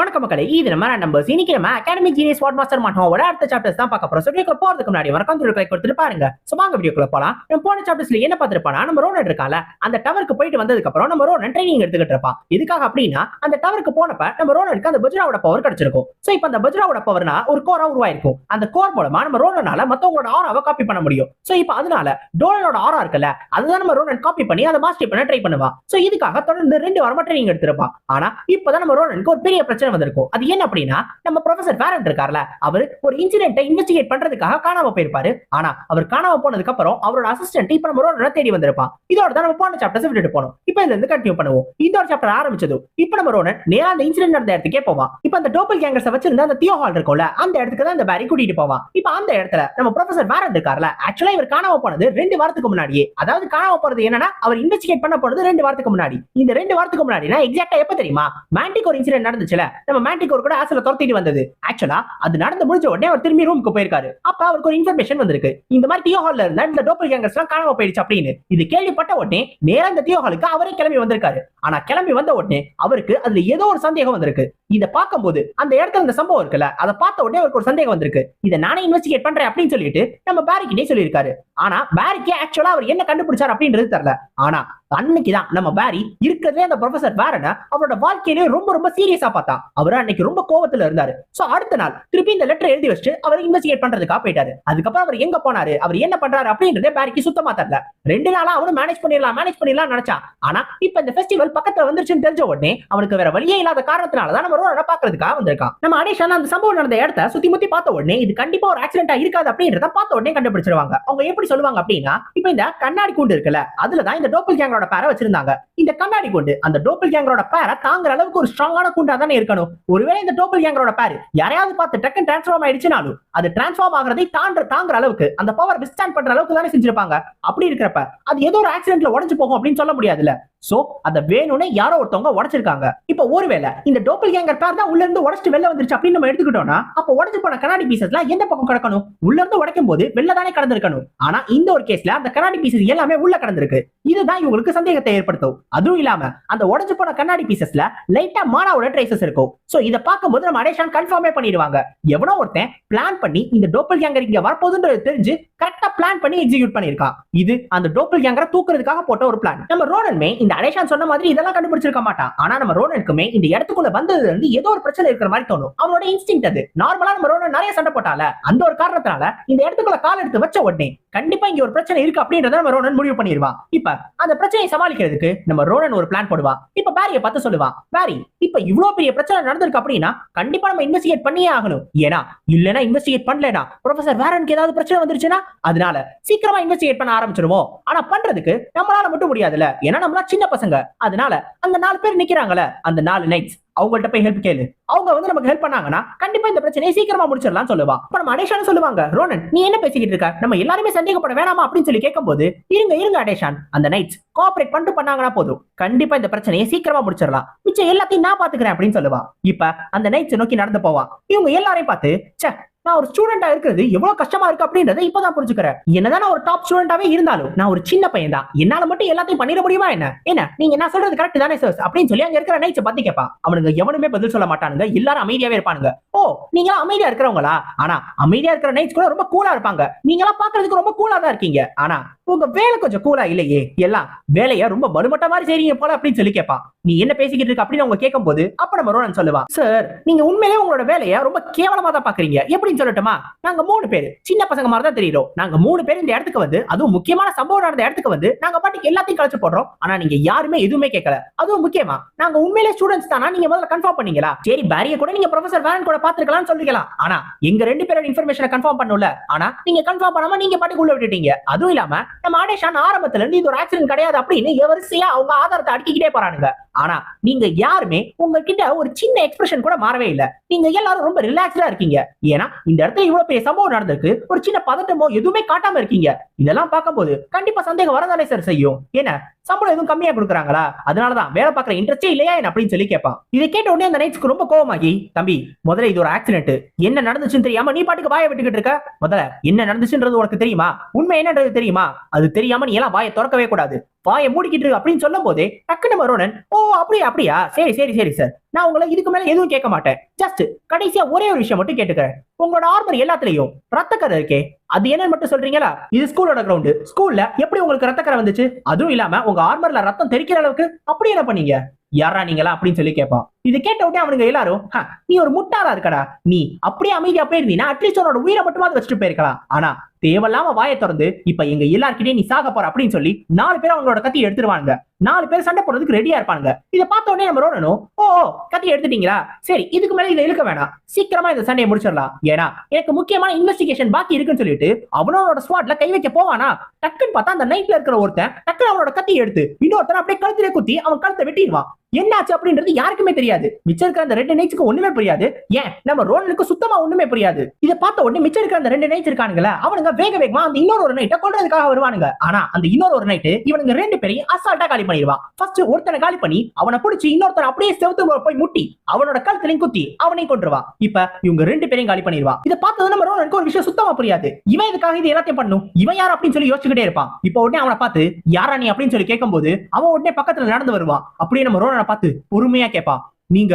வணக்கம் மக்களே இது நம்ம நம்பர்ஸ் இன்னைக்கு நம்ம அகாடமிக் ஜீனியஸ் ஸ்பாட் மாஸ்டர் மாட்டோம் அடுத்த சாப்டர்ஸ் தான் பார்க்க போறோம். சொல்லி போறதுக்கு முன்னாடி வணக்கம் சொல்லி கொடுத்துட்டு பாருங்க. சோ வாங்க வீடியோக்குள்ள போலாம். நம்ம போன சாப்டர்ஸ்ல என்ன பார்த்திருப்பானா நம்ம ரோனட் இருக்கால அந்த டவருக்கு போயிட்டு வந்ததுக்கு அப்புறம் நம்ம ரோனன் ட்ரைனிங் எடுத்துக்கிட்டு இருப்பான். இதுக்காக அப்படின்னா அந்த டவருக்கு போனப்ப நம்ம ரோனனுக்கு அந்த பஜ்ராவோட பவர் கிடைச்சிருக்கும். சோ இப்போ அந்த பஜ்ராவோட பவர்னா ஒரு கோரா உருவாயிருக்கும். அந்த கோர் மூலமா நம்ம ரோனனால மத்தவங்களோட ஆராவை காப்பி பண்ண முடியும். சோ இப்போ அதனால டோலனோட ஆரா இருக்குல்ல அதுதான் நம்ம ரோனன் காப்பி பண்ணி அதை மாஸ்டர் பண்ண ட்ரை பண்ணுவான். சோ இதுக்காக தொடர்ந்து ரெண்டு வாரமா ட்ரைனிங் எடுத்திருப்பான். ஆனா இப்பதான் நம்ம ரோனனுக்கு ஒரு பெரிய பிரச்சனை வந்திருக்கும். அது ஏன் அப்படின்னா நம்ம ப்ரொஃபசர் வேரண்ட் இருக்கார்ல அவர் ஒரு இன்சிடென்ட்டை இன்வெஸ்டிகேட் பண்றதுக்காக காணாம போயிருப்பாரு. ஆனா அவர் காணாம போனதுக்கு அப்புறம் அவரோட அசிஸ்டன்ட் இப்ப நம்ம ரோனனை தேடி வந்திருப்பான். இதோட தான் நம்ம போன சாப்டர்ஸ் விட்டுட்டு போனோம். இப்ப இதுல இருந்து கண்டினியூ பண்ணுவோம். இந்த ஒரு சாப்டர் ஆரம்பிச்சதும் இப்ப நம்ம ரோனன் நேரா அந்த இன்சிடென்ட் நடந்த இடத்துக்கே போவான். இப்ப அந்த டோப்பல் கேங்கர்ஸ் வச்சிருந்த அந்த தியோ ஹால் இருக்கும்ல அந்த இடத்துக்கு தான் இந்த பேரி கூட்டிட்டு போவான். இப்ப அந்த இடத்துல நம்ம ப்ரொஃபசர் வேரண்ட் இருக்கார்ல ஆக்சுவலா இவர் காணாம போனது ரெண்டு வாரத்துக்கு முன்னாடியே. அதாவது காணாம போறது என்னன்னா அவர் இன்வெஸ்டிகேட் பண்ண போறது ரெண்டு வாரத்துக்கு முன்னாடி. இந்த ரெண்டு வாரத்துக்கு முன்னாடினா எக்ஸாக்டா எப்ப தெரியுமா? மேண்டிக் ஒரு இன்சிடென்ட் நடந்துச்சுல. நம்ம மேண்டிகோர் கூட ஆசில துரத்திட்டு வந்தது. ஆக்சுவலா அது நடந்து முடிஞ்ச உடனே அவர் திரும்பி ரூமுக்கு போயிருக்காரு. அப்ப அவருக்கு ஒரு இன்ஃபர்மேஷன் வந்திருக்கு. இந்த மாதிரி தியோ ஹால்ல இருந்த இந்த டோப்பர் கேங்கர்ஸ் எல்லாம் காணாம போயிடுச்சு அப்படின்னு. இது கேள்விப்பட்ட உடனே நேரா இந்த தியோ ஹாலுக்கு அவரே கிளம்பி வந்திருக்காரு. ஆனா கிளம்பி வந்த உடனே அவருக்கு அதுல ஏதோ ஒரு சந்தேகம் வந்திருக்கு. இதை பார்க்கும்போது அந்த இடத்துல இந்த சம்பவம் இருக்குல்ல அதை பார்த்த உடனே அவருக்கு ஒரு சந்தேகம் வந்திருக்கு. இதை நானே இன்வெஸ்டிகேட் பண்றேன் அப்படின்னு சொல்லிட்டு நம்ம பேரிக்கிட்டே சொல்லியிருக்காரு. ஆனா பேரிக்கே ஆக்சுவலா அவர் என்ன கண்டுபிடிச்சார் அப்படின்றது தெரியல. ஆனா அன்னைக்கு தான் நம்ம பேரி இருக்கிறதே அந்த ப்ரொஃபசர் வேரன அவரோட வாழ்க்கையிலே ரொம்ப ரொம்ப சீரியஸா பார்த்தா. அவர் அன்னைக்கு ரொம்ப கோவத்துல இருந்தாரு. சோ அடுத்த நாள் திருப்பி இந்த லெட்டர் எழுதி வச்சு அவர் இன்வெஸ்டிகேட் பண்றதுக்காக போயிட்டாரு. அதுக்கப்புறம் அவர் எங்க போனாரு? அவர் என்ன பண்றாரு அப்படின்றதே பேரிக்கு சுத்தமா தெரியல. ரெண்டு நாளா அவனும் மேனேஜ் பண்ணிடலாம் மேனேஜ் பண்ணிடலாம் நினைச்சான் ஆனா இப்ப இந்த ஃபெஸ்டிவல் பக்கத்துல வந்துருச்சுன்னு தெரிஞ்ச உடனே அவனுக்கு வேற வழியே இல்லாத காரணத்தினாலதான் நம்ம ரோட பாக்குறதுக்காக வந்திருக்கான். நம்ம அடேஷன் அந்த சம்பவம் நடந்த இடத்த சுத்தி முத்தி பார்த்த உடனே இது கண்டிப்பா ஒரு ஆக்சிடென்டா இருக்காது அப்படின்றத பார்த்த உடனே கண்டுபிடிச்சிருவாங்க. அவங்க எப்படி சொல்லுவாங்க அப்படின்னா இப்ப இந்த கண்ணாடி கூண்டு இருக்குல்ல அதுலதான் இந்த டோப்பல் கேங்கரோட பேரை வச்சிருந்தாங்க. இந்த கண்ணாடி குண்டு அந்த டோப்பல் கேங்கரோட பேரை தாங்குற அளவுக்கு ஒரு ஸ்ட்ராங்கான குண்டா தானே இருக்கணும். ஒருவேளை இந்த டோப்பல் கேங்கரோட பேர் யாரையாவது பார்த்து டக்குன்னு டிரான்ஸ்ஃபார்ம் ஆயிடுச்சுனாலும் அது டிரான்ஸ்ஃபார்ம் ஆகிறதை தாண்ட தாங்குற அளவுக்கு அந்த பவர் விஸ்டாண்ட் பண்ற அளவுக்கு தானே செஞ்சிருப்பாங்க. அப்படி இருக்கிறப்ப அது ஏதோ ஒரு ஆக்சிடென்ட்ல உடஞ்சு போகும் அப்படின்னு சொல்ல முடியாதுல்ல. சோ அத வேணும்னே யாரோ ஒருத்தவங்க உடைச்சிருக்காங்க. இப்ப ஒருவேளை இந்த டோப்பல் கேங்கர் பேர் தான் உள்ள இருந்து உடச்சிட்டு வெளில வந்துருச்சு அப்படின்னு நம்ம எடுத்துக்கிட்டோம்னா அப்ப உடைச்சு போன கண்ணாடி பீசஸ்ல எந்த பக்கம் கிடக்கணும்? உள்ள இருந்து உடைக்கும் போது வெளில தானே கடந்திருக்கணும். ஆனா இந்த ஒரு கேஸ்ல அந்த கண்ணாடி பீசஸ் எல்லாமே உள்ள கடந்திருக்கு. இதுதான் இவங்களுக்கு சந்தேகத்தை ஏற்படுத்தும். அதுவும் இல்லாம அந்த உடஞ்சு போன கண்ணாடி பீசஸ்ல லைட்டா மானாவோட ட்ரேசஸ் இருக்கும். சோ இத பார்க்கும்போது நம்ம அடேஷன் கன்ஃபார்மே பண்ணிடுவாங்க. எவனோ ஒருத்தன் பிளான் பண்ணி இந்த டோப்பல் கேங்கர் இங்க வரப்போகுதுன்றது தெரிஞ்சு கரெக்டா பிளான் பண்ணி எக்ஸிக்யூட் பண்ணிருக்கான் இது அந்த டோப்பல் கேங்கரை தூக்குறதுக்காக போட்ட ஒரு பிளான் நம்ம ரோனன்மே இந்த அலேஷான் சொன்ன மாதிரி இதெல்லாம் கண்டுபிடிச்சிருக்க மாட்டான். ஆனா நம்ம ரோனனுக்குமே இந்த இடத்துக்குள்ள வந்ததுல இருந்து ஏதோ ஒரு பிரச்சனை இருக்கிற மாதிரி தோணும். அவனோட இன்ஸ்டிங் அது. நார்மலா நம்ம ரோனன் நிறைய சண்டை போட்டால அந்த ஒரு காரணத்தினால இந்த இடத்துக்குள்ள கால் எடுத்து வச்ச உடனே கண்டிப்பா இங்க ஒரு பிரச்சனை இருக்கு அப்படின்றத நம்ம ரோனன் முடிவு பண்ணிடுவான். இப்ப அந்த பிரச்சனையை சமாளிக்கிறதுக்கு நம்ம ரோனன் ஒரு பிளான் போடுவான். இப்ப பேரிய பார்த்து சொல்லுவான். பாரி இப்ப இவ்வளவு பெரிய பிரச்சனை நடந்திருக்கு அப்படின்னா கண்டிப்பா நம்ம இன்வெஸ்டிகேட் பண்ணியே ஆகணும். ஏன்னா இல்லைன்னா இன்வெஸ்டிகேட் பண்ணலனா ப்ரொஃபசர் வேரனுக்கு ஏதாவது பிரச்சனை வந்துருச்சுன்னா அதனால சீக்கிரமா இன்வெஸ்டிகேட் பண்ண ஆரம்பிச்சிருவோம். ஆனா பண்றதுக்கு நம்மளால மட்டும் முடியாதுல்ல. ஏன்னா நம்மளா சின்ன பசங்க. அதனால அந்த நாலு பேர் நிக்கிறாங்கல்ல அந்த நாலு நைட்ஸ் அவங்கள்ட்ட போய் ஹெல்ப் கேளு. அவங்க வந்து நமக்கு ஹெல்ப் பண்ணாங்கன்னா கண்டிப்பா இந்த பிரச்சனையை சீக்கிரமா முடிச்சிடலாம் சொல்லுவா. இப்ப நம்ம அடேஷான் சொல்லுவாங்க ரோனன் நீ என்ன பேசிக்கிட்டு இருக்க? நம்ம எல்லாருமே சந்தேகப்பட வேணாமா? அப்படின்னு சொல்லி கேட்கும்போது இருங்க இருங்க அடேஷான் அந்த நைட்ஸ் கோஆபரேட் பண்ணிட்டு பண்ணாங்கன்னா போதும். கண்டிப்பா இந்த பிரச்சனையை சீக்கிரமா முடிச்சிடலாம். மிச்சம் எல்லாத்தையும் நான் பாத்துக்கிறேன் அப்படின்னு சொல்லுவா. இப்ப அந்த நைட்ஸ் நோக்கி நடந்து போவா. இவங்க எல்லாரையும் பார்த்து ச்சே நான் ஒரு ஸ்டூடெண்டா இருக்கிறது எவ்வளவு கஷ்டமா இருக்கு அப்படின்றத இப்பதான் புரிஞ்சுக்கிறேன். என்னதான் நான் ஒரு டாப் ஸ்டூடெண்டாவே இருந்தாலும் நான் ஒரு சின்ன பையன் தான் என்னால மட்டும் எல்லாத்தையும் பண்ணிட முடியுமா என்ன? என்ன? நீங்க என்ன சொல்றது கரெக்ட் தானே சார் அப்படின்னு சொல்லி அங்க இருக்கிற நைட்ஸ் பத்தி கேப்பா அவனுங்க எவனுமே பதில் சொல்ல மாட்டானுங்க. எல்லாரும் அமைதியாவே இருப்பானுங்க. ஓ நீங்க அமைதியா இருக்கிறவங்களா? ஆனா அமைதியா இருக்கிற நைட்ஸ் கூட ரொம்ப கூலா இருப்பாங்க. நீங்க எல்லாம் பாக்குறதுக்கு ரொம்ப கூலா தான் இருக்கீங்க. ஆனா உங்க வேலை கொஞ்சம் கூலா இல்லையே? எல்லாம் வேலையா ரொம்ப மனுமட்ட மாதிரி செய்றீங்க போல அப்படின்னு சொல்லி கேப்பா. நீ என்ன பேசிக்கிட்டு இருக்க அப்படின்னு அவங்க கேட்கும் போது அப்ப நம்ம ரோனன் சொல்லுவா சார் நீங்க உண்மையிலேயே உங்களோட வேலைய ரொம்ப கேவலமா தான் பாக்குறீங்க. எப்படின்னு சொல்லட்டுமா? நாங்க மூணு பேர். சின்ன பசங்க மாதிரி தான் தெரியுறோம். நாங்க மூணு பேர் இந்த இடத்துக்கு வந்து அதுவும் முக்கியமான சம்பவம் நடந்த இடத்துக்கு வந்து நாங்க பாட்டுக்கு எல்லாத்தையும் கழிச்சு போடுறோம். ஆனா நீங்க யாருமே எதுவுமே கேட்கல அதுவும் முக்கியமா நாங்க உண்மையிலே ஸ்டூடெண்ட்ஸ் தானா? நீங்க முதல்ல கன்ஃபார்ம் பண்ணீங்களா? சரி பாரிய கூட நீங்க ப்ரொஃபசர் வேன் கூட பாத்துருக்கலாம்னு சொல்லிக்கலாம். ஆனா எங்க ரெண்டு பேரோட இன்ஃபர்மேஷனை கன்ஃபார்ம் பண்ணல ஆனா நீங்க கன்ஃபார்ம் பண்ணாம நீங்க பாட்டுக்கு உள்ள விட்டுட்டீங்க. அதுவும் இல்லாம நம்ம ஆடேஷான் ஆரம்பத்துல இருந்து இது ஒரு ஆக்சிடென்ட் கிடையாது அப்படின்னு வரிசையா அவங்க ஆதாரத்தை அடிக்கிட்டே போறானுங்க. ஆனா நீங்க யாருமே உங்ககிட்ட ஒரு சின்ன எக்ஸ்பிரஷன் கூட மாறவே இல்ல. நீங்க எல்லாரும் ரொம்ப ரிலாக்ஸ்டா இருக்கீங்க. ஏன்னா இந்த இடத்துல இவ்வளவு பெரிய சம்பவம் நடந்திருக்கு. ஒரு சின்ன பதட்டமோ எதுவுமே காட்டாம இருக்கீங்க. இதெல்லாம் பார்க்கும்போது கண்டிப்பா சந்தேகம் வரதானே சார் செய்யும். என்ன சம்பளம் எதுவும் கம்மியா கொடுக்குறாங்களா? அதனாலதான் வேலை பார்க்கற இன்ட்ரெஸ்டே இல்லையா என்ன அப்படின்னு சொல்லி கேட்பான். இதை கேட்ட உடனே அந்த நைட்ஸ்க்கு ரொம்ப கோவமாகி தம்பி முதல்ல இது ஒரு ஆக்சிடென்ட் என்ன நடந்துச்சுன்னு தெரியாம நீ பாட்டுக்கு வாய விட்டுக்கிட்டு இருக்க? முதல்ல என்ன நடந்துச்சுன்றது உனக்கு தெரியுமா? உண்மை என்னன்றது தெரியுமா? அது தெரியாம நீ எல்லாம் வாயை திறக்கவே கூடாது. வாயை மூடிக்கிட்டு அப்படின்னு சொல்லும் போதே டக்குனு நம்ம ஓ அப்படியா அப்படியா? சரி சரி சரி சார் நான் உங்களை இதுக்கு மேல எதுவும் கேட்க மாட்டேன். ஜஸ்ட் கடைசியா ஒரே ஒரு விஷயம் மட்டும் கேட்டுக்கிறேன். உங்களோட ஆர்மர் எல்லாத்துலயும் ரத்தக்கரை இருக்கே. அது என்னன்னு மட்டும் சொல்றீங்களா? இது ஸ்கூலோட கிரவுண்டு ஸ்கூல்ல எப்படி உங்களுக்கு ரத்தக்கரை வந்துச்சு? அதுவும் இல்லாம உங்க ஆர்மர்ல ரத்தம் தெரிக்கிற அளவுக்கு அப்படி என்ன பண்ணீங்க? யாரா நீங்களா அப்படின்னு சொல்லி கேட்பான். இது கேட்ட உடனே அவனுங்க எல்லாரும் நீ ஒரு முட்டாளா இருக்கடா. நீ அப்படியே அமைதியா போயிருந்தீங்கன்னா அட்லீஸ்ட் உன்னோட உயிரை மட்டுமாவது வச்சுட்டு போயிருக்கலாம். ஆனா தேவையில்லாம வாயை திறந்து இப்ப எங்க எல்லார்கிட்டயும் நீ சாக போற அப்படின்னு சொல்லி நாலு பேர் அவங்களோட கத்தி எடுத்துருவாங்க நாலு பேர் சண்டை போடுறதுக்கு ரெடியா இருப்பாங்க இதை பார்த்த உடனே நம்ம ரோடனும் ஓ ஓ, கத்தி எடுத்துட்டீங்களா? சரி இதுக்கு மேல இதை இழுக்க வேணாம். சீக்கிரமா இந்த சண்டையை முடிச்சிடலாம். ஏன்னா எனக்கு முக்கியமான இன்வெஸ்டிகேஷன் பாக்கி இருக்குன்னு சொல்லிட்டு அவனோட ஸ்வாட்ல கை வைக்க போவானா? டக்குன்னு பார்த்தா அந்த நைட்ல இருக்கிற ஒருத்தன் டக்குன்னு அவனோட கத்தி எடுத்து இன்னொருத்தன் அப்படியே கழுத்திலே குத்தி அவன் கழுத்தை வெட்டிடுவான். என்னாச்சு அப்படின்றது யாருக்குமே தெரியாது. மிச்சம் இருக்கிற அந்த ரெண்டு நைட்ஸ்க்கு ஒண்ணுமே புரியாது. ஏன்? நம்ம ரோனனுக்கு சுத்தமா ஒண்ணுமே புரியாது. இதை பார்த்த உடனே மிச்சம் இருக்கிற அந்த ரெண்டு நைட்ஸ் இருக்கானுங்களா அவனுங்க வேக வேகமா அந்த இன்னொரு ஒரு நைட்டை கொள்றதுக்காக வருவானுங்க. ஆனா அந்த இன்னொரு ஒரு நைட்டு இவனுங்க ரெண்டு பேரையும் அசால்ட்டா காலி பண்ணிடுவான் ஃபர்ஸ்ட் ஒருத்தனை காலி பண்ணி அவனை பிடிச்சி இன்னொருத்தன் அப்படியே செவுத்து போய் முட்டி அவனோட கழுத்துலையும் குத்தி அவனையும் கொண்டுருவா இப்ப இவங்க ரெண்டு பேரையும் காலி பண்ணிடுவான் இதை பார்த்தது நம்ம ரோனனுக்கு ஒரு விஷயம் சுத்தமா புரியாது. இவன் இதுக்காக இது எல்லாத்தையும் பண்ணும்? இவன் யார் அப்படின்னு சொல்லி யோசிச்சுக்கிட்டே இருப்பான். இப்ப உடனே அவனை பார்த்து யாரா நீ? அப்படின்னு சொல்லி கேட்கும்போது அவன் உடனே பக்கத்துல நடந்து வருவான். அப்படியே நம்ம ரோனனை பார்த்து பொறுமையா கேப்பா. நீங்க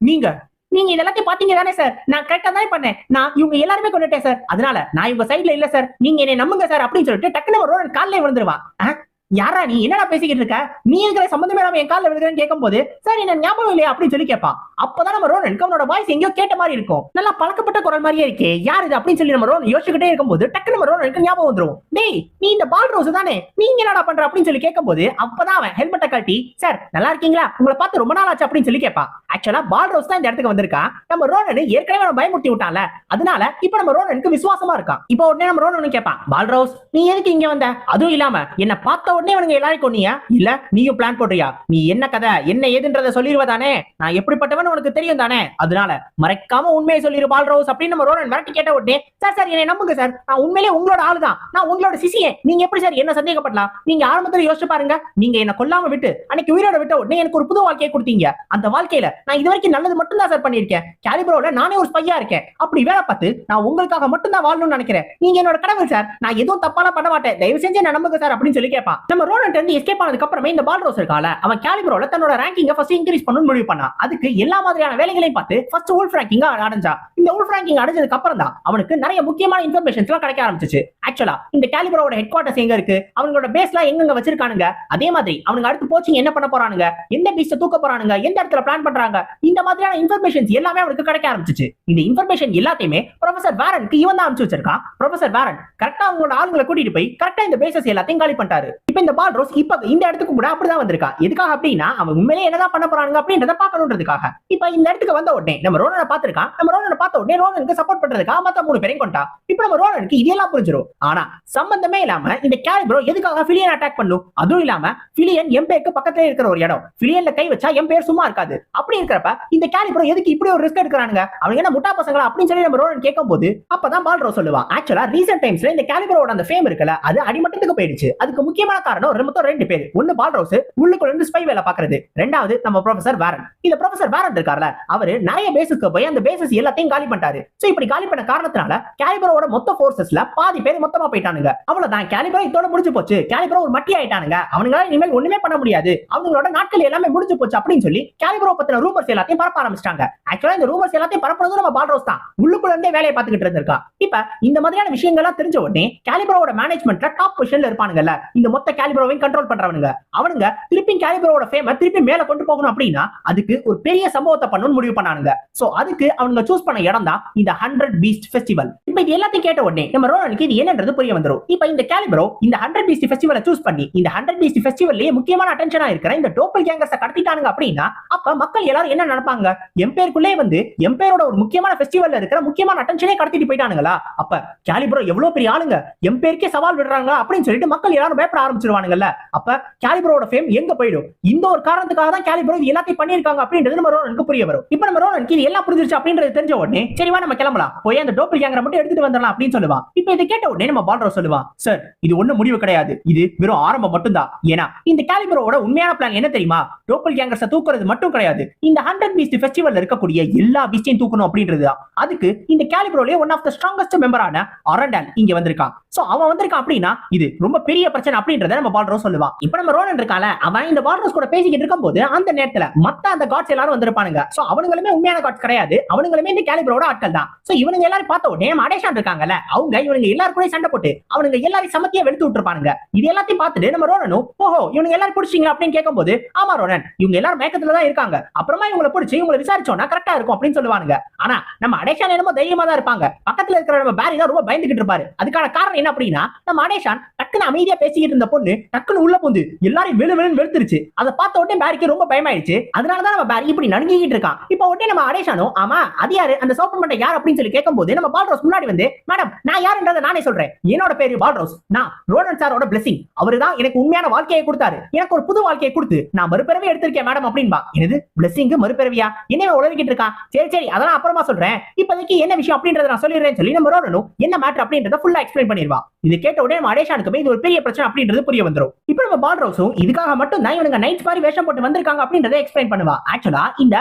நீங்க நீங்க இதெல்லாத்தையும் பாத்தீங்க தானே சார் நான் கரெக்டா தானே பண்ணேன். நான் இவங்க எல்லாருமே கொண்டுட்டேன் சார் அதனால நான் இவங்க சைடுல இல்ல சார் நீங்க என்னை நம்புங்க சார் அப்படின்னு சொல்லிட்டு டக்குனு நம்ம காலையில காலிலே யாரா நீ? என்னடா பேசிக்கிட்டு இருக்க? நீ இருக்கிற சம்பந்தமே இல்லாம என் காலில் விழுகிறேன்னு கேட்கும்போது சார் என்ன ஞாபகம் இல்லையா? அப்படின்னு சொல்லி கேட்பான். அப்பதான் நம்ம ரோன் கவனோட வாய்ஸ் எங்கேயோ கேட்ட மாதிரி இருக்கும். நல்லா பழக்கப்பட்ட குரல் மாதிரியே இருக்கே. யார் இது அப்படின்னு சொல்லி நம்ம ரோன் யோசிச்சுக்கிட்டே இருக்கும்போது டக்கு நம்ம ரோனனுக்கு ஞாபகம் வந்துடும் டேய் நீ இந்த பால் ரோஸ் தானே? நீங்க என்னடா பண்ற? அப்படின்னு சொல்லி கேட்கும்போது அப்பதான் அவன் ஹெல்மெட்டை கட்டி சார் நல்லா இருக்கீங்களா? உங்களை பார்த்து ரொம்ப நாள் ஆச்சு அப்படின்னு சொல்லி கேட்பான். ஆக்சுவலா பால் ரோஸ் தான் இந்த இடத்துக்கு வந்திருக்கான். நம்ம ரோனனு ஏற்கனவே அவனை பயமுறுத்தி விட்டான்ல. அதனால இப்ப நம்ம ரோனனுக்கு விசுவாசமா இருக்கான். இப்போ உடனே நம்ம ரோனனு கேட்பான் பால் ரோஸ் நீ எதுக்கு இங்க வந்த? அதுவும் இல்லாம என்ன பார்த்த உடனே அவனுங்க எல்லாரும் கொன்னியா இல்ல நீயும் பிளான் போடுறியா? நீ என்ன கதை? என்ன ஏதுன்றத சொல்லிடுவதானே நான் எப்படிப்பட்டவன் உனக்கு தெரியும் தானே? அதனால மறைக்காம உண்மையை சொல்லிரு பால் ரோஸ் அப்படின்னு நம்ம ரோலன் மிரட்டி கேட்ட உடனே சார் சார் என்னை நம்புங்க சார். நான் உண்மையிலேயே உங்களோட ஆளு தான் நான் உங்களோட சிசியே. நீங்க எப்படி சார் என்ன சந்தேகப்படலாம்? நீங்க ஆரம்பத்துல யோசிச்சு பாருங்க. நீங்க என்ன கொல்லாம விட்டு அன்னைக்கு உயிரோட விட்ட உடனே எனக்கு ஒரு புது வாழ்க்கையை கொடுத்தீங்க. அந்த வாழ்க்கையில நான் இது வரைக்கும் நல்லது மட்டும் தான் சார் பண்ணியிருக்கேன். கேலிபரோல நானே ஒரு ஸ்பையா இருக்கேன். அப்படி வேலை பார்த்து நான் உங்களுக்காக மட்டும் தான் வாழணும்னு நினைக்கிறேன். நீங்க என்னோட கடவுள் சார். நான் எதுவும் தப்பாலாம் பண்ண மாட்டேன். தயவு செஞ்சு என்ன நம்புங்க சார் அப்படின்னு சொல்லி கேட்பான். நம்ம ரோனன் வந்து எஸ்கேப் ஆனதுக்கு அப்புறமே இந்த பால் ரோஸ் இருக்கால அவன் கேலிபரோல தன்னோட ரேங்கிங்க ஃபர்ஸ்ட் இன்க்ரீஸ் பண்ணணும்னு முடிவு பண்ணான் அதுக்கு எல்லா மாதிரியான வேலைகளையும் பார்த்து ஃபர்ஸ்ட் உல்ஃப் ரேங்கிங் அடைஞ்சா. இந்த உல்ஃப் ரேங்கிங் அடைஞ்சதுக்கு அப்புறம் தான் அவனுக்கு நிறைய முக்கியமான இன்ஃபர்மேஷன்ஸ் எல்லாம் கிடைக்க ஆரம்பிச்சிச்சு. ஆக்சுவலா இந்த கேலிபரோட ஹெட் குவார்டர்ஸ் எங்க இருக்கு? அவங்களோட பேஸ் எல்லாம் எங்கெங்க வச்சிருக்கானுங்க? அதே மாதிரி அவனுக்கு அடுத்து போச்சிங் என்ன பண்ண போறானுங்க? எந்த பீச்ச தூக்க போறானுங்க? எந்த இடத்துல பிளான் பண்றாங்க? இந்த மாதிரியான இன்ஃபர்மேஷன்ஸ் எல்லாமே அவனுக்கு கிடைக்க ஆரம்பிச்சிச்சு. இந்த இன்ஃபர்மேஷன் எல்லாத்தையுமே ப்ரொஃபசர் வேரனுக்கு இவன் தான் அனுப்பிச்சு வச்சிருக்கான். ப்ரொஃபசர் வேரன் கரெக்டா அவங்களோட ஆளுங்களை கூட்டிட்டு போய் கரெக்டா இந்த பேசஸ் எல்லாத்தையும் காலி பண்ணிட்டாரு. இப்போ இந்த பால் ரோஸ் இப்ப இந்த இடத்துக்கு கூட அப்படிதான் வந்திருக்கா. எதுக்காக அப்படின்னா அவன் உண்மையிலே என்னதான் பண்ண போறானுங்க அப்படின்றத பார்க்கணுன்றதுக்காக. இப்ப இந்த இடத்துக்கு வந்த உடனே நம்ம ரோனனை பார்த்திருக்கான். நம்ம ரோனனை பார்த்த உடனே ரோனனுக்கு சப்போர்ட் பண்றதுக்காக மத்த மூணு பேரையும் கொண்டா இப்ப நம்ம ரோனனுக்கு இதெல்லாம் புரிஞ்சிடும் ஆனா சம்பந்தமே இல்லாம இந்த கேலிப்ரோ எதுக்காக பிலியன் அட்டாக் பண்ணும் அதுவும் இல்லாம பிலியன் எம்பேக்கு பக்கத்துல இருக்கிற ஒரு இடம். பிலியன்ல கை வச்சா எம் பேர் சும்மா இருக்காது. அப்படி இருக்கிறப்ப இந்த கேலிப்ரோ எதுக்கு இப்படி ஒரு ரிஸ்க் எடுக்கிறானுங்க? அவங்க என்ன முட்டா பசங்களா அப்படின்னு சொல்லி நம்ம ரோனன் கேட்கும் போது அப்பதான் பால் பால்ரோ சொல்லுவான். ஆக்சுவலா ரீசெண்ட் டைம்ஸ்ல இந்த கேலிப்ரோட அந்த ஃபேம் இருக்குல்ல அது அடிமட்டத்துக்கு போயிடுச்சு. அதுக்கு முக்கியமான காரணம் ரெ- மொத்தம் ரெண்டு பேர். ஒன்னு பால்ரோஸ் உள்ளுக்குள்ள இருந்து ஸ்பை வேலை பாக்குறது ரெண்டாவது நம்ம ப்ரொஃபசர் வேரன் இந்த ப்ரொஃபசர் வேரன் இருக்கார்ல அவரு நிறைய பேஸுக்கு போய் அந்த பேசஸ் எல்லாத்தையும் காலி பண்ணிட்டாரு. சோ இப்படி காலி பண்ண காரணத்தினால கேலிபரோட மொத்த போர்சஸ்ல பாதி பேர் மொத்தமா போயிட்டானுங்க. அவ்வளவுதான். கேலிபரோ இதோட முடிஞ்சு போச்சு. கேலிபரோ ஒரு மட்டி ஆயிட்டானுங்க. அவனுங்களால இனிமேல் ஒண்ணுமே பண்ண முடியாது. அவங்களோட நாட்கள் எல்லாமே முடிஞ்சு போச்சு அப்படின்னு சொல்லி கேலிபரோ பத்தின ரூமர்ஸ் எல்லாத்தையும் பரப்ப ஆரம்பிச்சிட்டாங்க. ஆக்சுவலா இந்த ரூமர்ஸ் எல்லாத்தையும் பரப்புறது நம்ம பால்ரோஸ் தான். உள்ளுக்குள்ள இருந்தே வேலையை பார்த்துக்கிட்டு இருந்திருக்கா இப்ப இந்த மாதிரியான விஷயங்கள்லாம் தெரிஞ்ச உடனே கேலிபரோட மேனேஜ்மெண்ட்ல டாப் பொசிஷன்ல இருப்பானுங்கல்ல. இந்த மொத்த கேலிபரோவையும் கண்ட்ரோல் பண்றவனுங்க. அவனுங்க திருப்பி கேலிபரோட ஃபேம திருப்பி மேல கொண்டு போகணும் அப்படின்னா அதுக்கு ஒரு பெரிய சம்பவத்தை பண்ணணும்னு முடிவு பண்ணானுங்க. சோ அதுக்கு அவங்க சூஸ் பண்ண இடம் தான் இந்த ஹண்ட்ரட் பீஸ்ட் ஃபெஸ்டிவல் இப்ப இது எல்லாத்தையும் கேட்ட உடனே நம்ம ரோலனுக்கு இது என்னன்றது புரிய வந்துரும். இப்ப இந்த கேலிபரோ இந்த ஹண்ட்ரட் பீஸ்ட் ஃபெஸ்டிவலை சூஸ் பண்ணி இந்த ஹண்ட்ரட் பீஸ்ட் ஃபெஸ்டிவல்லே முக்கியமான அட்டென்ஷனா இருக்கிற இந்த டோப்பல் கேங்கர்ஸை கடத்திட்டானுங்க அப்படின்னா அப்ப மக்கள் எல்லாரும் என்ன நினைப்பாங்க? எம்பேருக்குள்ளே வந்து எம்பேரோட ஒரு முக்கியமான ஃபெஸ்டிவல்ல இருக்கிற முக்கியமான அட்டென்ஷனே கடத்திட்டு போயிட்டானுங்களா? அப்ப கேலிபரோ எவ்வளவு பெரிய ஆளுங்க? எம்பேருக்கே சவால் விடுறாங்க அப்படின்னு சொல்லிட்டு மக்கள் எல்லாரும் பயப்பட ஆரம்பிச்சிருவானுங்கல்ல. அப்ப கேலிபரோட ஃபேம் எங்க போயிடும்? இந்த ஒரு காரணத்துக்காக தான் கேலிபரோ இது எல்லாத்தையும் பண்ணியிருக்காங்க அப்படின்றது நம்ம ரோனனுக்கு புரிய வரும். இப்ப நம்ம ரோனனுக்கு இது எல்லாம் புரிஞ்சிருச்சு அப்படின்றது தெரிஞ்ச உடனே சரிவா நம்ம கிளம்பலாம். போய் அந்த டோப்பல் கேங்கரை மட்டும் எடுத்துட்டு வந்துடலாம் அப்படின்னு சொல்லுவான். இப்ப இதை கேட்ட உடனே நம்ம பால்ரோ சொல்லுவான் சார் இது ஒண்ணு முடிவு கிடையாது. இது வெறும் ஆரம்பம் மட்டும்தான். ஏன்னா இந்த கேலிபரோட உண்மையான பிளான் என்ன தெரியுமா? டோப்பல் கேங்கர்ஸை தூக்குறது மட்டும் கிடையாது. இந்த ஹண்ட்ரட் பீஸ்ட் ஃபெஸ்டிவல்ல இருக்கக்கூடிய எல்லா பீஸ்டையும் தூக்கணும் அப்படின்றது தான். அதுக்கு இந்த கேலிப்ரோலே ஒன் ஆஃப் த ஸ்ட்ராங்கஸ்ட் மெம்பரான அரண்டால் இங்க வந்திருக்கான். சோ அவன் வந்திருக்கான் அப்படின்னா இது ரொம்ப பெரிய பிரச்சனை அப்படின்றத நம்ம பால்ரோஸ் சொல்லுவான் இப்ப நம்ம ரோனன் இருக்கால அவன் இந்த பால்ரோஸ் கூட பேசிக்கிட்டு இருக்கும் போது அந்த நேரத்துல மத்த அந்த காட்ஸ் எல்லாரும் வந்திருப்பானுங்க. சோ அவனுங்களுமே உண்மையான காட்ஸ் கிடையாது. அவனுங்களுமே இந்த கேலிபரோட ஆட்கள் தான். சோ இவனுங்க எல்லாரும் பார்த்த உடனே நம்ம அடேஷான் இருக்காங்கல்ல அவங்க இவனுங்க எல்லாரும் கூட சண்டை போட்டு அவனுங்க எல்லாரையும் சமத்தியா வெளுத்து விட்டுருப்பானுங்க. இது எல்லாத்தையும் பார்த்துட்டு நம்ம ரோனனும் ஓஹோ இவனுங்க எல்லாரும் பிடிச்சிங்களா அப்படின்னு கேட்கும்போது ஆமா ரோனன் இவங்க எல்லாரும் மேக்கத்துல தான் இருக்காங்க. அப்புறமா இவங்களை பிடிச்சி இவங்களை விசாரிச்சோம்னா கரெக்டா இருக்கும் அப்படின்னு சொல்லுவானுங்க. ஆனா நம்ம அடேஷான் என்னமோ தைரியமா தான் இருப்பாங்க. பக்கத்துல இருக்கிற நம்ம பேரி தான் ரொம்ப பயந்துகிட்டு இருப்பாரு. அதுக்கான காரணம் என்ன அப்படின்னா நம்ம அடேஷான் டக்குன்னு அமைதியா பேசிக்கிட்டு இருந்தப்போ பொண்ணு டக்குன்னு உள்ள போந்து எல்லாரும் வெளு வெளுன்னு வெளுத்துருச்சு. அதை பார்த்த உடனே பேரிக்கு ரொம்ப பயமாயிடுச்சு. அதனாலதான் நம்ம பேரி இப்படி நடுங்கிட்டு இருக்கான். இப்போ உடனே நம்ம அடேஷானும் ஆமா அது யாரு? அந்த சோப்பு மண்டை யார் அப்படின்னு சொல்லி கேட்கும்போது நம்ம பால்ரோஸ் முன்னாடி வந்து மேடம் நான் யாருன்றதை நானே சொல்றேன். என்னோட பேரு பால்ரோஸ். நான் ரோடன் சாரோட பிளஸிங் அவரு தான் எனக்கு உண்மையான வாழ்க்கையை கொடுத்தாரு. எனக்கு ஒரு புது வாழ்க்கையை கொடுத்து நான் மறுபிறவி எடுத்திருக்கேன் மேடம் அப்படின்பா எனது பிளஸிங் மறுபிறவியா? என்ன உழவிக்கிட்டு இருக்கான் சரி சரி அதெல்லாம் அப்புறமா சொல்றேன். இப்போதைக்கு என்ன விஷயம் அப்படின்றத நான் சொல்லிடுறேன் சொல்லி நம்ம ரோடனும் என்ன மேட்டர் அப்படின்றத ஃபுல்லா எக்ஸ்பிளைன் பண்ணிடுவா. இது கேட்ட உடனே நம்ம அடேஷானுக்குமே இது ஒரு பெரிய பிரச்சனை அப்படின்றது புரிய வந்துரும். இப்போ நம்ம பால்ரோஸும் இதுக்காக மட்டும் தான் இவனுங்க நைட் மாதிரி வேஷம் போட்டு வந்திருக்காங்க அப்படின்றத எக்ஸ்பிளைன் பண்ணுவா. ஆக்சுவலா இந்த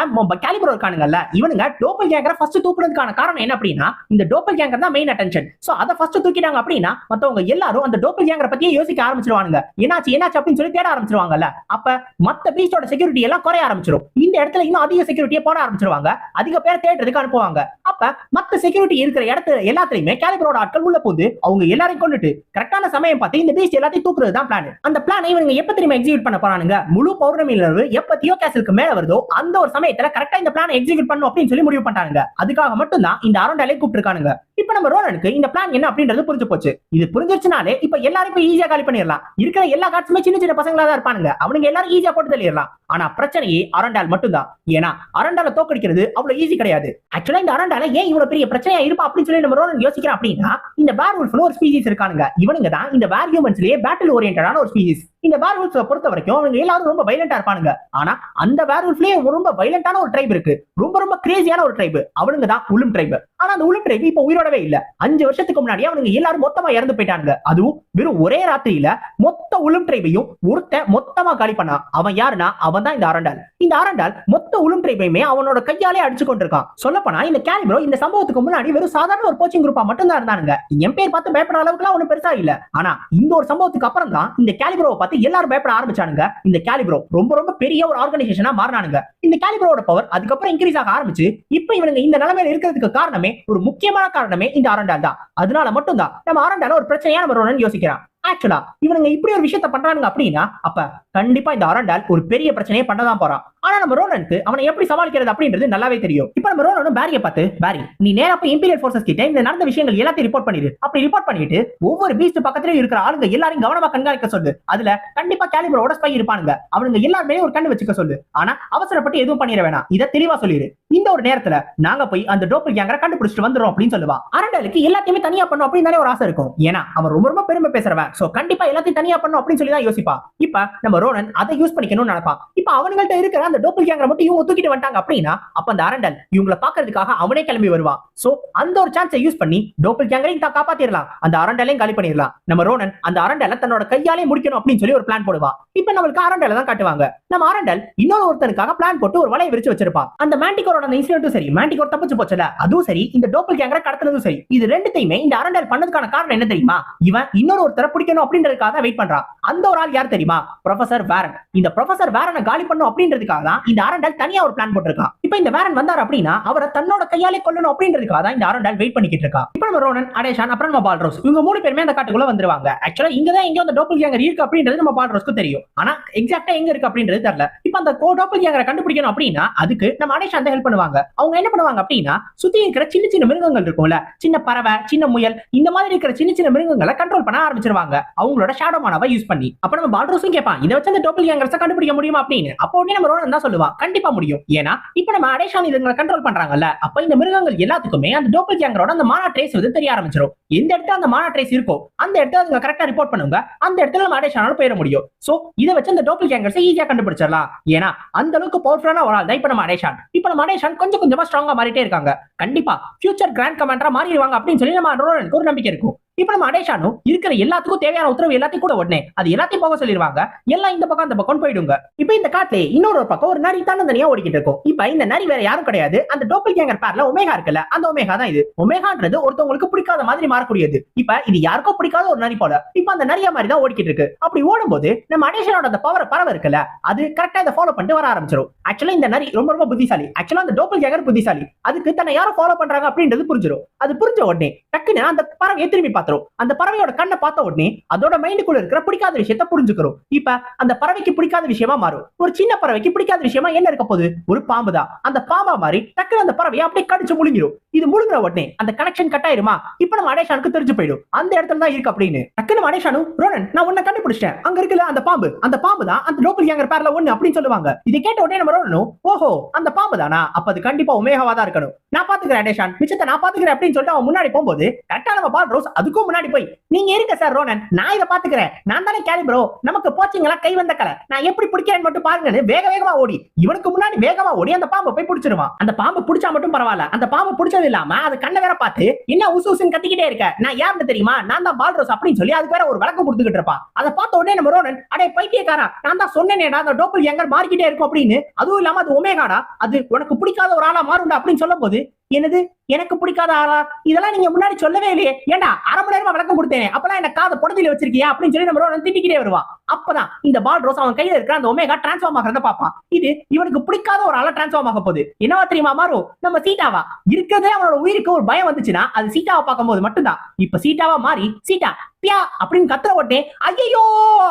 கேலிபர் இருக்கானுங்கல்ல இவனுங்க டோப்பல் கேங்கரை ஃபர்ஸ்ட் தூக்குறதுக்கான காரணம் என்ன அப்படின்னா இந்த டோப்பல் கேங்கர் தான் மெயின் அட்டென்ஷன் சோ அதை ஃபர்ஸ்ட் தூக்கிட்டாங்க அப்படின்னா மத்தவங்க எல்லாரும் அந்த டோப்பல் கேங்கரை பத்தியே யோசிக்க ஆரம்பிச்சிருவானுங்க. என்னாச்சு என்னாச்சு அப்படின்னு சொல்லி தேட ஆரம்பிச்சிருவாங்கல்ல. அப்ப மத்த பீச்சோட செக்யூரிட்டி எல்லாம் குறைய ஆரம்பிச்சிடும் இந்த இடத்துல இன்னும் அதிக செக்யூரிட்டியை போட ஆரம்பிச்சிருவாங்க. அதிக பேர் தேடுறதுக்கு அனுப்புவாங்க. அப்ப மத்த செக்யூரிட்டி இருக்கிற இடத்துல எல்லாத்துலயுமே கேலிபரோட ஆட்கள் உள்ள போது அவங்க எல்லாரையும் கொண்டுட்டு கரெக்டான சமயம் பார்த்து இந்த பீச் எல்லாத்தையும் தூக்குறது தான் பிளான் அந்த பிளான் இவங்க எப்ப திரும்ப எக்ஸிக்யூட் பண்ண போறானுங்க? முழு பௌர்ணமி நிலவு எப்ப தியோ கேசலுக்கு மேல வருதோ அந்த ஒரு சமயத்துல கரெக்டா இந்த பிளான் எக்ஸிக்யூட் பண்ணும் அப்படின்னு சொல்லி முடிவு பண்ணாங்க அதுக்காக மட்டும் தான் இந்த அரண்டாலே கூப்பிட்டுருக்கானுங்க. இப்ப நம்ம ரோனனுக்கு இந்த பிளான் என்ன அப்படின்றது புரிஞ்சு போச்சு. இது புரிஞ்சிருச்சுனாலே இப்ப எல்லாரும் இப்ப ஈஸியா காலி பண்ணிடலாம். இருக்கிற எல்லா காட்சுமே சின்ன சின்ன பசங்களா தான் இருப்பானுங்க. அவனுங்க எல்லாரும் ஈஸியா போட்டு தள்ளிடலாம். ஆனா பிரச்சனையே அரண்டால் மட்டும்தான். ஏன்னா அரண்டால தோக்கடிக்கிறது அவ்வளவு ஈஸி கிடையாது. ஆக்சுவலா இந்த அரண்டால ஏன் இவ்வளவு பெரிய பிரச்சனையா இருப்பா அப்படின்னு சொல்லி நம்ம ரோனன் யோசிக்கிறோம் அப்படின்னா இந்த வேர் உல்ஃப்னு ஒரு ஸ்பீசிஸ் இருக்கானுங்க. இவனுங்க தான் இந்த வேர் ஹியூமன்ஸ்லயே பேட்டில் ஓரியன்டான ஒரு ஸ்பீசிஸ் இந்த வேர் உல்ஃப்ஸை பொறுத்த வரைக்கும் அவங்க எல்லாரும் ரொம்ப வைலண்டா இருப்பானுங்க. ஆனா அந்த வேர் உல்ஃப்லயே ரொம்ப வைலண்டான ஒரு ட்ரைப் இருக்கு. ரொம்ப ரொம்ப கிரேசியான ஒரு ட்ரைப் அவனுங்க தான் உளும் ட்ரைப் ஆனா அந்த உளும் ட்ரைப் இப்ப உயிரோடவே இல்ல. அஞ்சு வருஷத்துக்கு முன்னாடி அவனுங்க எல்லாரும் மொத்தமா இறந்து போயிட்டாங்க அதுவும் வெறும் ஒரே ராத்திரியில மொத்த உளும் ட்ரைபையும் ஒருத்தன் மொத்தமா காலி பண்ணா. அவன் யாருன்னா? அவன் தான் இந்த அரண்டால் இந்த அரண்டால் மொத்த உளும் ட்ரைபையுமே அவனோட கையாலே அடிச்சு கொண்டிருக்கான். சொல்லப்போனா இந்த கேலிப்ரோ இந்த சம்பவத்துக்கு முன்னாடி வெறும் சாதாரண ஒரு கோச்சிங் குரூப்பா மட்டும் தான் இருந்தானுங்க. என் பேர் பார்த்து பயப்பட அளவுக்குலாம் ஒன்றும் பெருசா இல்ல. ஆனா இந்த ஒரு சம்பவத்துக்கு அப்புறம் தான் இந்த கேலிப்ரோவை பார்த்து எல்லாரும் பயப்பட ஆரம்பிச்சானுங்க. இந்த கேலிப்ரோ ரொம்ப ரொம்ப பெரிய ஒரு ஆர்கனைசேஷனா மாறினானுங்க. இந்த கேலிப்ரோட பவர் அதுக்கப்புறம் இன்க்ரீஸ் ஆக ஆரம்பிச்சு இப்ப இவனுங்க இந்த நிலைமையில இருக்கிறதுக்கு காரணமே ஒரு முக்கியமான காரணமே இந்த ஆரண்டால் தான். அதனால மட்டும் தான் நம்ம ஆரண்டால ஒரு பிரச்சனையா நம்ம ரோனன் யோசிக்கிறான். ஆக்சுவலா இவனுங்க இப்படி ஒரு விஷயத்த பண்றானுங்க அப்படின்னா அப்ப கண்டிப்பா இந்த அரண்டால் ஒரு பெரிய பிரச்சனையை பண்ணதான் போறான். ஆனா நம்ம ரோனனுக்கு அவனை எப்படி சமாளிக்கிறது அப்படின்றது நல்லாவே தெரியும். இப்ப நம்ம ரோனனும் பேரிய பார்த்து பேரி நீ நேரா போய் இம்பீரியல் போர்சஸ் கிட்ட இந்த நடந்த விஷயங்கள் எல்லாத்தையும் ரிப்போர்ட் பண்ணிடு அப்படி ரிப்போர்ட் பண்ணிட்டு ஒவ்வொரு பீஸ்ட் பக்கத்துலயும் இருக்கிற ஆளுங்க எல்லாரையும் கவனமா கண்காணிக்க சொல்லு. அதுல கண்டிப்பா கேலிபரோட ஸ்பை இருப்பானுங்க. அவனுங்க எல்லாருமே ஒரு கண்ணு வச்சுக்க சொல்லு. ஆனா அவசரப்பட்டு எதுவும் பண்ணிட வேணாம். இதை தெளிவா சொல்லிடு இந்த ஒரு நேரத்துல நாங்க போய் அந்த டோப்பல் கேங்கரை கண்டுபிடிச்சிட்டு வந்துரும் அப்படின்னு சொல்லுவா. அரண்டலுக்கு எல்லாத்தையுமே தனியா பண்ணும் அப்படின்னு தானே ஒரு ஆசை இருக்கும். ஏன்னா அவன் ரொம்ப ரொம்ப பெருமை பேசுறவன் சோ கண்டிப்பா எல்லாத்தையும் தனியா பண்ணும் அப்படின்னு சொல்லி தான் யோசிப்பா. இப்ப நம்ம ரோனன் அதை யூஸ் பண்ணிக்கணும்னு நினைப்பான் இப்ப அவங்கள்ட்ட இருக்கிற அந்த டோப்பல் கேங்கரை மட்டும் இவங்க தூக்கிட்டு வந்துட்டாங்க அப்படின்னா அப்ப அந்த அரண்டல் இவங்களை பாக்குறதுக்காக அவனே கிளம்பி வருவான் சோ அந்த ஒரு சான்ஸை யூஸ் பண்ணி டோப்பல் கேங்கரையும் தான் காப்பாத்திடலாம். அந்த அரண்டலையும் காலி பண்ணிடலாம். நம்ம ரோனன் அந்த அரண்டலை தன்னோட கையாலே முடிக்கணும் அப்படின்னு சொல்லி ஒரு பிளான் போடுவா. இப்ப நம்மளுக்கு அரண்டலை தான் காட்டுவாங்க. நம்ம அரண்டல் இன்னொரு ஒருத்தனுக்காக பிளான் போட்டு ஒரு வலையை விரிச்சு வச்சிருப்பான் அந்த மேண்டிகோரோட அந்த இன்சிடென்ட்டும் சரி மேண்டிகோர் தப்பிச்சு போச்சல அதுவும் சரி இந்த டோப்பல் கேங்கரை கடத்துனதும் சரி. இது ரெண்டுத்தையுமே இந்த அரண்டல் பண்ணதுக்கான காரணம் என்ன தெரியுமா? இவன் இன்னொரு ஒருத்தரை பிடிக்கணும் அப்படின்றதுக்காக வெயிட் பண்றான் அந்த ஒரு ஆள் யார் தெரியுமா? ப்ரொஃபசர் வேரன் இந்த ப்ரொஃபசர் வேரனை காலி பண்ணும் அப்படின்றதுக்காக தான் இந்த அரண்டல் தனியா ஒரு பிளான் போட்டிருக்கான் இப்போ இந்த வேரன் வந்தார் அப்படின்னா அவரை தன்னோட கையாலே கொல்லணும் அப்படின்றதுக்காக தான் இந்த அரண்டல் வெயிட் பண்ணிக்கிட்டு இருக்கான் இப்போ நம்ம ரோனன் அடேஷான் அப்புறம் நம்ம பால்ரோஸ் இவங்க மூணு பேருமே அந்த காட்டுக்குள்ள வந்துருவாங்க. ஆக்சுவலா இங்க தான் எங்க அந்த டோப்பல் கேங்கர் இருக்கு அப்படின்றது நம்ம பால்ரோஸ்க்கு தெரியும். ஆனா எக்ஸாக்டா எங்க இருக்கு அப்படின்றது தெரியல. இப்போ அந்த டோப்பல் கேங்கரை கண்டுபிடிக்கணும் அப்படின்னா அதுக்கு நம்ம அடேஷான் தான் ஹெல்ப் பண்ணுவாங்க. அவங்க என்ன பண்ணுவாங்க அப்படின்னா சுத்தி இருக்கிற சின்ன சின்ன மிருகங்கள் இருக்கும்ல சின்ன பறவை சின்ன முயல் இந்த மாதிரி இருக்கிற சின்ன சின்ன மிருகங்களை கண்ட்ரோல் பண்ண ஆரம்பிச்சிருவாங்க. அவங்களோட ஷேடோ மானவை யூஸ் பண்ணி. அப்ப நம்ம பால்ரோஸும் கேட்பான் இதை வச்சு அந்த டோப்பல் கேங்கர்ஸை கண்டுபிடிக்க முடியுமா? அப்படின்னு. அப்போ உடனே நம்ம ரோனன் தான் சொல்லுவா கண்டிப்பா முடியும். ஏன்னா இப்ப நம்ம அடேஷான் இதுங்களை கண்ட்ரோல் பண்றாங்கல்ல அப்ப இந்த மிருகங்கள் எல்லாத்துக்குமே அந்த டோப்பல் கேங்கரோட அந்த மானா ட்ரேஸ் வந்து தெரிய ஆரம்பிச்சிடும் எந்த இடத்துல அந்த மானா ட்ரேஸ் இருக்கோ அந்த இடத்துல அதுங்க கரெக்டா ரிப்போர்ட் பண்ணுங்க அந்த இடத்துல நம்ம அடேஷனால போயிட முடியும். சோ இதை வச்சு அந்த டோப்பல் கேங்கர்ஸை ஈஸியா கண்டுபிடிச்சிடலாம். ஏன்னா அந்த அளவுக்கு பவர்ஃபுல்லான ஒரு ஆள் தான் இப்ப நம்ம அடேஷான் இப்ப நம்ம அடேஷான் கொஞ்சம் கொஞ்சமா ஸ்ட்ராங்கா மாறிட்டே இருக்காங்க. கண்டிப்பா ஃபியூச்சர் கிராண்ட் கமாண்டரா மாறிடுவாங்க அப்படின்னு சொல்லி நம்ம ரோலனுக்கு ஒரு நம்பிக்கை இருக்கும். இப்ப நம்ம அடேஷானும் இருக்கிற எல்லாத்துக்கும் தேவையான உத்தரவு எல்லாத்தையும் கூட உடனே அது எல்லாத்தையும் போக சொல்லிடுவாங்க எல்லாம் இந்த பக்கம் அந்த பக்கம் போயிடுங்க. இப்ப இந்த காட்டுல இன்னொரு பக்கம் ஒரு நரி தன்னந்தனியா ஓடிக்கிட்டு இருக்கும். இப்ப இந்த நரி வேற யாரும் கிடையாது. அந்த டோப்பிள் கேங்கர் பேர்ல ஒமேகா இருக்குல்ல அந்த ஒமேகா தான் இது. ஒமேகான்றது ஒருத்தவங்களுக்கு பிடிக்காத மாதிரி மாறக்கூடியது. இப்ப இது யாருக்கோ பிடிக்காத ஒரு நரி போல. இப்ப அந்த நரியா மாதிரி தான் ஓடிக்கிட்டு இருக்கு. அப்படி ஓடும்போது நம்ம அடேஷனோட அந்த பவர் பறவை இருக்குல்ல அது கரெக்டா இதை ஃபாலோ பண்ணிட்டு வர ஆரம்பிச்சிடும் ஆக்சுவலா இந்த நரி ரொம்ப ரொம்ப புத்திசாலி. ஆக்சுவலா அந்த டோப்பல் கேங்கர் புத்திசாலி. அதுக்கு தன்னை யாரும் ஃபாலோ பண்றாங்க அப்படின்றது புரிஞ்சிடும் அது புரிஞ்ச உடனே டக்குன்னு அந்த பறவை திரும்பி பாத்துரும் அந்த பறவையோட கண்ணை பார்த்த உடனே அதோட மைண்டுக்குள்ள இருக்கிற பிடிக்காத விஷயத்த புரிஞ்சுக்கிறோம். இப்ப அந்த பறவைக்கு பிடிக்காத விஷயமா மாறும். ஒரு சின்ன பறவைக்கு பிடிக்காத விஷயமா என்ன இருக்க போகுது? ஒரு பாம்பு தான். அந்த பாம்பா மாதிரி டக்குனு அந்த பறவையை அப்படியே கடிச்சு முழுங்கிடும் இது முழுங்குற உடனே அந்த கனெக்ஷன் கட் ஆயிருமா? இப்ப நம்ம அடேஷானுக்கு தெரிஞ்சு போயிடும். அந்த இடத்துல தான் இருக்கு அப்படின்னு. டக்குனு அடேஷானு ரோனன் நான் உன்னை கண்டுபிடிச்சிட்டேன். அங்க இருக்குல்ல அந்த பாம்பு? அந்த பாம்பு தான் அந்த லோக்கல் கேங்கர் பேர்ல ஒண்ணு அப்படின்னு சொல்லுவாங்க. இதை கேட்ட உடனே நம்ம ரோனனும் ஓஹோ அந்த பாம்பு தானா? அப்ப அது கண்டிப்பா உமேகாவா தான் இருக்கணும். நான் பாத்துக்கிறேன் அடேஷான் மிச்சத்தை நான் பாத்துக்கிறேன் அப்படின்னு சொல்லிட்டு அவன் முன்னாடி போகும்போது கரெக்டா நம்ம பால் ரோஸ் அது அதுக்கும் முன்னாடி போய் நீங்க இருங்க சார் ரோனன். நான் இதை பாத்துக்கிறேன். நான் தானே கேரி ப்ரோ நமக்கு போச்சிங்களா கை வந்த கலை. நான் எப்படி பிடிக்கிறேன்னு மட்டும் பாருங்கன்னு வேக வேகமா ஓடி. இவனுக்கு முன்னாடி வேகமா ஓடி அந்த பாம்பை போய் பிடிச்சிருவான். அந்த பாம்பு பிடிச்சா மட்டும் பரவாயில்ல. அந்த பாம்பு பிடிச்சது இல்லாம அது கண்ணை வேற பார்த்து என்ன உசு உசுன்னு கத்திக்கிட்டே இருக்க. நான் யாருன்னு தெரியுமா? நான் தான் பால் ரோஸ் அப்படின்னு சொல்லி அதுக்கு வேற ஒரு விளக்கம் கொடுத்துக்கிட்டு இருப்பான். அதை பார்த்த உடனே நம்ம ரோனன் அடே பைத்தியக்காரா நான் தான் சொன்னேனேடா அந்த டோப்பிள் எங்கர் மாறிக்கிட்டே இருக்கும் அப்படின்னு. அதுவும் இல்லாம அது ஒமேகாடா? அது உனக்கு பிடிக்காத ஒரு ஆளா மாறும்டா அப்படின்னு சொல்லும் போது என்னது? எனக்கு பிடிக்காத ஆளா? இதெல்லாம் நீங்க முன்னாடி சொல்லவே இல்லையே. ஏன்னா அரை மணி நேரமா விளக்கம் கொடுத்தேனே. அப்பெல்லாம் என்ன காதை புடதில வச்சிருக்கியா? அப்படின்னு சொல்லி நம்ம திட்டிக்கிட்டே வருவான் அப்பதான் இந்த பால் ரோஸ் அவன் கையில இருக்கிற அந்த ஒமேகா டிரான்ஸ்ஃபார்ம் ஆகிறத பாப்பான் இது இவனுக்கு பிடிக்காத ஒரு ஆளா டிரான்ஸ்ஃபார்ம் ஆக போகுது. என்னவா தெரியுமா மாறும் நம்ம சீட்டாவா இருக்கிறதே அவனோட உயிருக்கு ஒரு பயம் வந்துச்சுன்னா அது சீட்டாவை பார்க்கும்போது மட்டும்தான். இப்ப சீட்டாவா மாறி சீட்டா பியா அப்படின்னு கத்துற உடனே ஐயோ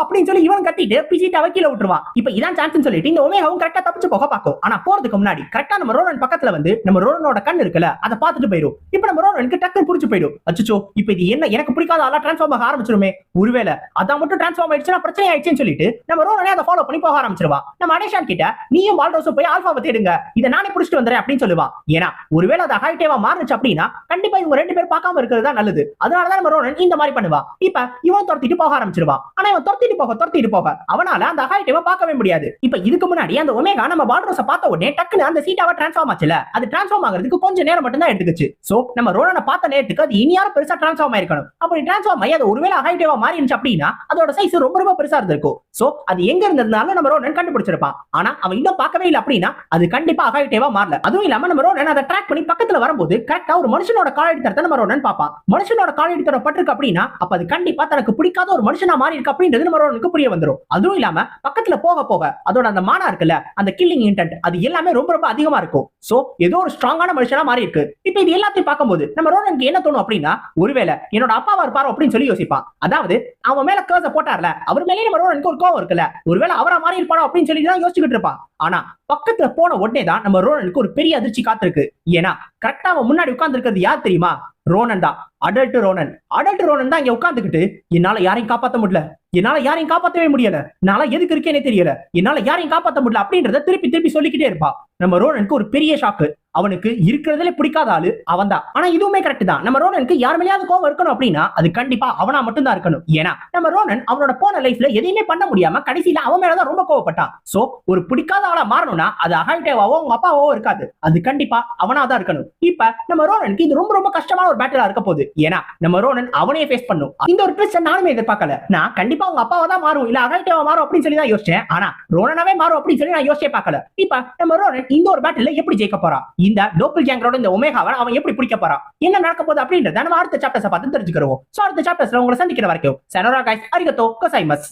அப்படின்னு சொல்லி இவன் கத்திட்டு பிசீட்டாவை கீழே விட்டுருவான் இப்ப இதான் சான்ஸ் சொல்லிட்டு இந்த ஒமேகாவும் கரெக்டா தப்பிச்சு போக பார்க்கும். ஆனா போறதுக்கு முன்னாடி கரெக்டா நம்ம ரோலன் பக்கத்துல வந்து நம்ம ரோலனோட கண் இருக்குல்ல அதை பார்த்துட்டு போயிடும் இப்ப நம்ம ரோனனுக்கு டக்குன்னு புரிஞ்சு போயிடும் அச்சோ இப்ப இது என்ன? எனக்கு பிடிக்காத ஆளா டிரான்ஸ்ஃபார்ம் ஆக ஆரம்பிச்சிருமே. ஒருவேளை அதான் மட்டும் டிரான்ஸ்ஃபார்ம் ஆயிடுச்சுன்னா பிரச்சனை ஆயிடுச்சுன்னு சொல்லிட்டு நம்ம ரோனனே அதை ஃபாலோ பண்ணி போக ஆரம்பிச்சிருவா. நம்ம அடேஷான் கிட்ட நீயும் வால்ரோஸும் போய் ஆல்பாவை தேடுங்க. இதை நானே புடிச்சிட்டு வந்துறேன் அப்படின்னு சொல்லுவா. ஏன்னா ஒருவேளை அது ஹைட்டேவா மாறுச்சு அப்படின்னா கண்டிப்பா இவங்க ரெண்டு பேர் பார்க்காம இருக்கிறது தான் நல்லது. அதனாலதான் நம்ம ரோனன் இந்த மாதிரி பண்ணுவா. இப்ப இவன் துரத்திட்டு போக ஆரம்பிச்சிருவா. ஆனா இவன் துரத்திட்டு போக துரத்திட்டு போக அவனால அந்த ஹைட்டேவை பார்க்கவே முடியாது. இப்ப இதுக்கு முன்னாடி அந்த ஒமேகா நம்ம வால்ரோஸை பார்த்த உடனே டக்குன்னு அந்த சீட்டாவை டிரான்ஸ்ஃபார்ம் ஆச்சுல. அது டிரான்ஸ்ஃபார்ம் ஆகிறதுக்கு கொஞ்சம் நேரம் மட்டும் தான் எடுத்துக்கிச்சு. சோ நம்ம ரோனனை பார்த்த நேரத்துக்கு அது இனியாரும் பெருசா டிரான்ஸ்ஃபார்ம் ஆயிருக்கணும். அப்படி டிரான்ஸ்ஃபார்ம் ஆகி அது ஒருவேளை ஹைட்டேவா மாறி இருந்துச்சு அப்படின்னா அதோட சைஸ் ரொம்ப ரொம்ப பெருசா இருந்திருக்கும். சோ அது எங்க இருந்ததுனால நம்ம ரோனன் கண்டுபிடிச்சிருப்பான். ஆனா அவன் இன்னும் பார்க்கவே இல்லை அப்படின்னா அது கண்டிப்பா அகாயிட்டேவா மாறல. அதுவும் இல்லாம நம்ம ரோனன் அதை ட்ராக் பண்ணி பக்கத்துல வரும்போது கரெக்டா ஒரு மனுஷனோட காலடித்தரத்தை நம்ம ரோனன் பார்ப்பான். மனுஷனோட காலடித்தரம் தரம் பட்டிருக்கு அப்படின்னா அப்ப அது கண்டிப்பா தனக்கு பிடிக்காத ஒரு மனுஷனா மாறி இருக்கு அப்படின்றது நம்ம ரோனனுக்கு புரிய வந்துரும். அதுவும் இல்லாம பக்கத்துல போக போக அதோட அந்த மானா இருக்குல்ல அந்த கில்லிங் இன்டென்ட் அது எல்லாமே ரொம்ப ரொம்ப அதிகமா இருக்கும். சோ ஏதோ ஒரு ஸ்ட்ராங்கான மனுஷனா மாறி இருக்கு. இப்ப இது எல்லாத்தையும் பார்க்கும்போது நம்ம ரோனனுக்கு என்ன தோணும் அப்படின்னா ஒருவேளை என்னோட அப்பாவா இருப்பாரோ அப்படின்னு சொல்லி யோசிப்பான். அதாவது அவன் மேல கேர்ஸ போட்டார்ல அவர் மேலே நம்ம ரோனனுக்கு ஒரு கோவம் இருக்குல்ல ஒருவேளை அவரா மாறி இருப்பாரோ அப்படின்னு சொல்லி தான் யோசிச்சுக்கிட்டு இருப்பான். ஆனா பக்கத்துல போன உடனே தான் நம்ம ரோனனுக்கு ஒரு பெரிய அதிர்ச்சி காத்திருக்கு. ஏன்னா கரெக்டா அவன் முன்னாடி உட்கார்ந்து இருக்கிறது யார் தெரியுமா? ரோனன் தான். அடல்ட் ரோனன் அடல்ட் ரோனன் தான் இங்க உட்காந்துக்கிட்டு என்னால யாரையும் காப்பாத்த முடியல. என்னால யாரையும் காப்பாத்தவே முடியல. நான் எதுக்கு இருக்கேனே தெரியல. என்னால யாரையும் காப்பாத்த முடியல அப்படின்றத திருப்பி திருப்பி சொல்லிக்கிட்டே இருப்பா நம்ம ரோனனுக்கு ஒரு பெரிய ஷாக்கு அவனுக்கு இருக்கிறதுல பிடிக்காத ஆளு அவன் தான் ஆனா இதுவுமே கரெக்ட் தான். நம்ம ரோனனுக்கு யார் மேலேயாவது கோவம் இருக்கணும் அப்படின்னா அது கண்டிப்பா அவனா மட்டும் தான் இருக்கணும். ஏன்னா நம்ம ரோனன் அவனோட போன லைஃப்ல எதையுமே பண்ண முடியாம கடைசியில அவன் மேலதான் ரொம்ப கோவப்பட்டான். சோ ஒரு பிடிக்காத ஆளா மாறணும்னா அது அகாய்டேவாவோ உங்க அப்பாவோ இருக்காது. அது கண்டிப்பா அவனா தான் இருக்கணும். இப்ப நம்ம ரோனனுக்கு இது ரொம்ப ரொம்ப கஷ்டமான ஒரு பேட்டிலா இருக்க போகுது. ஏன்னா நம்ம ரோனன் அவனையே ஃபேஸ் பண்ணும். இந்த ஒரு ட்விஸ்ட் நானுமே எதிர்பார்க்கல. நான் கண்டிப்பா உங்க அப்பாவா தான் மாறும். இல்ல அகாய்டேவா மாறும் அப்படின்னு சொல்லி தான் யோசிச்சேன். ஆனா ரோனனாவே மாறும் அப்படின்னு சொல்லி நான் யோசிச்சே பார்க்கல. இப்ப நம்ம ரோனன் இந்த ஒரு பேட்டில் எப்படி ஜெயிக்க போறான்? இந்த லோக்கல் கேங்கரோட இந்த ஒமேகாவை அவன் எப்படி பிடிக்க போறான் என்ன நடக்க போகுது அப்படின்றத நம்ம அடுத்த சாப்டர்ஸ் பார்த்து தெரிஞ்சுக்கிறோம் சோ அடுத்த சாப்டர்ஸ்ல உங்களை சந்திக்கிற வரைக்கும் சனோரா கைஸ் அரிகத்தோ கொசைமஸ்